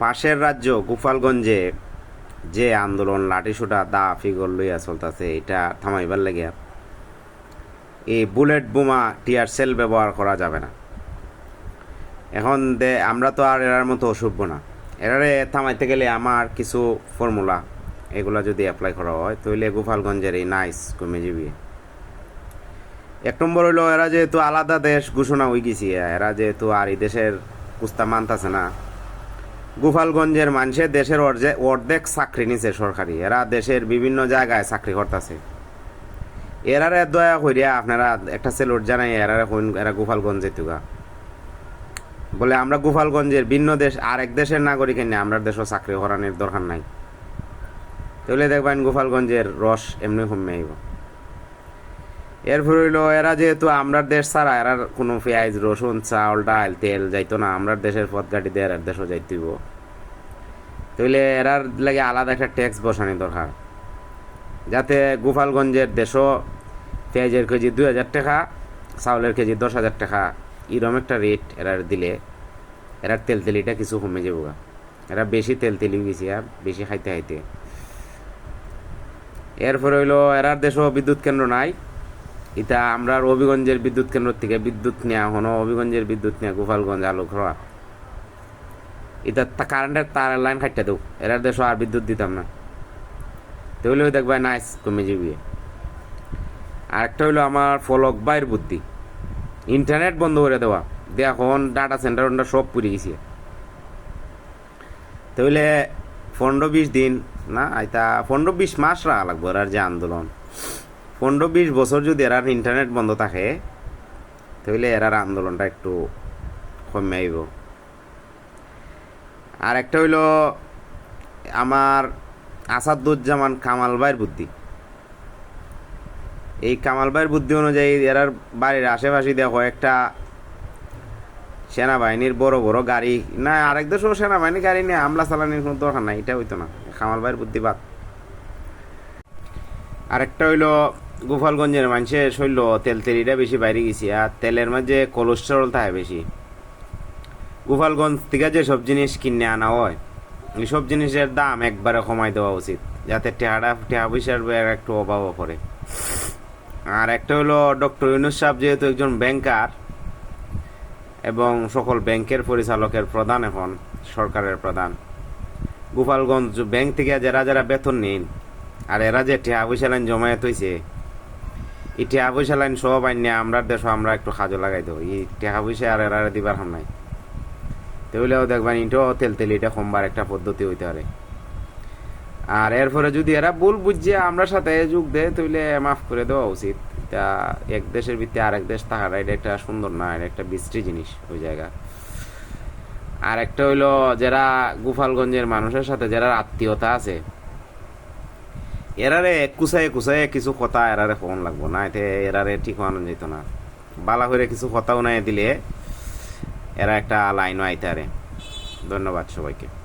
পাশের রাজ্য গোপালগঞ্জে যে আন্দোলন, লাঠিসোটা, দা ফিগর লইয়া চলতেছে, এটা থামাইবার লাগে এই বুলেট বোমা টিয়ার সেল ব্যবহার করা যাবে না। এখন দে, আমরা তো আর এরার মতো অসভ্য না। এরারে থামাইতে গেলে আমার কিছু ফর্মুলা, এগুলা যদি অ্যাপ্লাই করা হয় তাহলে গোপালগঞ্জের এই নাইস কমে এক নম্বর হইল, এরা যেহেতু আলাদা দেশ ঘোষণা হয়ে গেছি, এরা যেহেতু আর এই দেশের কুস্তা মানতাছে না গোপালগঞ্জের মানুষের দেশের অর্ধে- অর্ধেক চাকরি নিছে সরকারি। এরা দেশের বিভিন্ন জায়গায় চাকরি করতেছে। এরারে দয়া করিয়া আপনারা একটা সেলুট জানাই, এরারে কইন, এরা গোপালগঞ্জ যেতুগা। বলে আমরা গোপালগঞ্জের ভিন্ন দেশ আর এক দেশের নাগরিক এনে আমরা দেশও চাকরি করানোর দরকার নাই। তাহলে দেখবেন গোপালগঞ্জের রস এমনি কমে আইব। এরপর হইল, এরা যেহেতু আমরার দেশ ছাড়া এরা কোনো পেঁয়াজ, রসুন চাউল ডাল, তেল যাইতো না, আমরার দেশের পথ গাড়ি দিয়ে এরার দেশও যাইতেইব তাহলে এরার লাগে আলাদা একটা ট্যাক্স বসানি দরকার। যাতে গোপালগঞ্জের দেশও পেঁয়াজের কেজি দুই হাজার টাকা, চাউলের কেজি দশ হাজার টাকা, এরম একটা রেট এরার দিলে এরার তেল তেলিটা কিছু কমে যাব। এরা বেশি তেল তেলি গেছি আর বেশি খাইতে খাইতে। এরপরে হইল এরার দেশও বিদ্যুৎ কেন্দ্র নাই। এটা আমরা হবিগঞ্জের বিদ্যুৎ কেন্দ্র থেকে বিদ্যুৎ নেওয়া হনো, হবিগঞ্জের বিদ্যুৎ নেওয়া গোপালগঞ্জ আলো খোয়া এটা কারেন্টের তার লাইন কাটতে দেও। এরার দেশও আর বিদ্যুৎ দিতাম না। তাহলে দেখবা নাইস কমে যাবি আর একটা হইল আমার ফলক বাইর বুদ্ধি। ইন্টারনেট বন্ধ করে দেওয়া। এখন ডাটা সেন্টার ওটা সব পুড়ে গেছে। তাহলে পনেরো বিশ দিন, না এটা পনেরো বিশ মাস রাখা লাগবো এরার যে আন্দোলন। পনেরো বিশ বছর যদি এরার ইন্টারনেট বন্ধ থাকে তাহলে এরার আন্দোলনটা একটু কমে আইব। আর একটা হইল আমার আসাদুজ্জামান কামাল ভাইয়ের বুদ্ধি। এই কামাল ভাইয়ের বুদ্ধি অনুযায়ী এরার বাড়ির আশেপাশে দেখো একটা সেনাবাহিনীর বড় বড় গাড়ি। না, আরেক দেশও সেনাবাহিনীর গাড়ি নিয়ে হামলা চালানোর কোনো দরকার নাই, এটা হইতো না। কামাল ভাইয়ের বুদ্ধি বাদ। আরেকটা হইল গোপালগঞ্জের মানুষের শৈল তেল তেলিটা বেশি বাইরে গেছি, আর তেলের মাঝে কোলেস্টেরল থাকে বেশি। গোপালগঞ্জ থেকে যে সব জিনিস কিনে আনা হয়, এই সব জিনিসের দাম একবারে কমাই দেওয়া উচিত, যাতে টেহাটা টেহা পয়সার একটু অভাবও পড়ে। আর একটা হলো ডক্টর ইউনুস সাহেব যেহেতু একজন ব্যাংকার এবং সকল ব্যাংকের পরিচালকের প্রধান এখন, সরকারের প্রধান, গোপালগঞ্জ ব্যাংক থেকে যারা যারা বেতন নিন, আর এরা যে টেহা পয়সা লাইন জমায়েত হয়েছে এই টেহা পয়সা লাইন সব আইনে আমরা দেশ আমরা একটু কাজে লাগাই দেবো, এই টেহা পয়সা আর এরা দিবার হাম নাই। তাহলেও দেখবেন এটাও তেল তেল এটা কমবার একটা পদ্ধতি হইতে পারে। আর এরপরে যদি এরা ভুল বুঝছে আমরা সাথে যোগ দেয়, তাহলে মাফ করে দেওয়া উচিত। এটা এক দেশের ভিত্তি আরেক দেশ থাকাটা এটা একটা সুন্দর না, এটা একটা বিশ্রী জিনিস ওই জায়গা। আর একটা হইল যারা গোপালগঞ্জের মানুষের সাথে যারা আত্মীয়তা আছে, এরারে কুসায়ে কুসায়ে কিছু কথা এরারে ফোন লাগবো, না এতে এরারে ঠিক মানো যেত না। বালা করে কিছু কথাও নাই দিলে এরা একটা লাইনও আইতে পারে। ধন্যবাদ সবাইকে।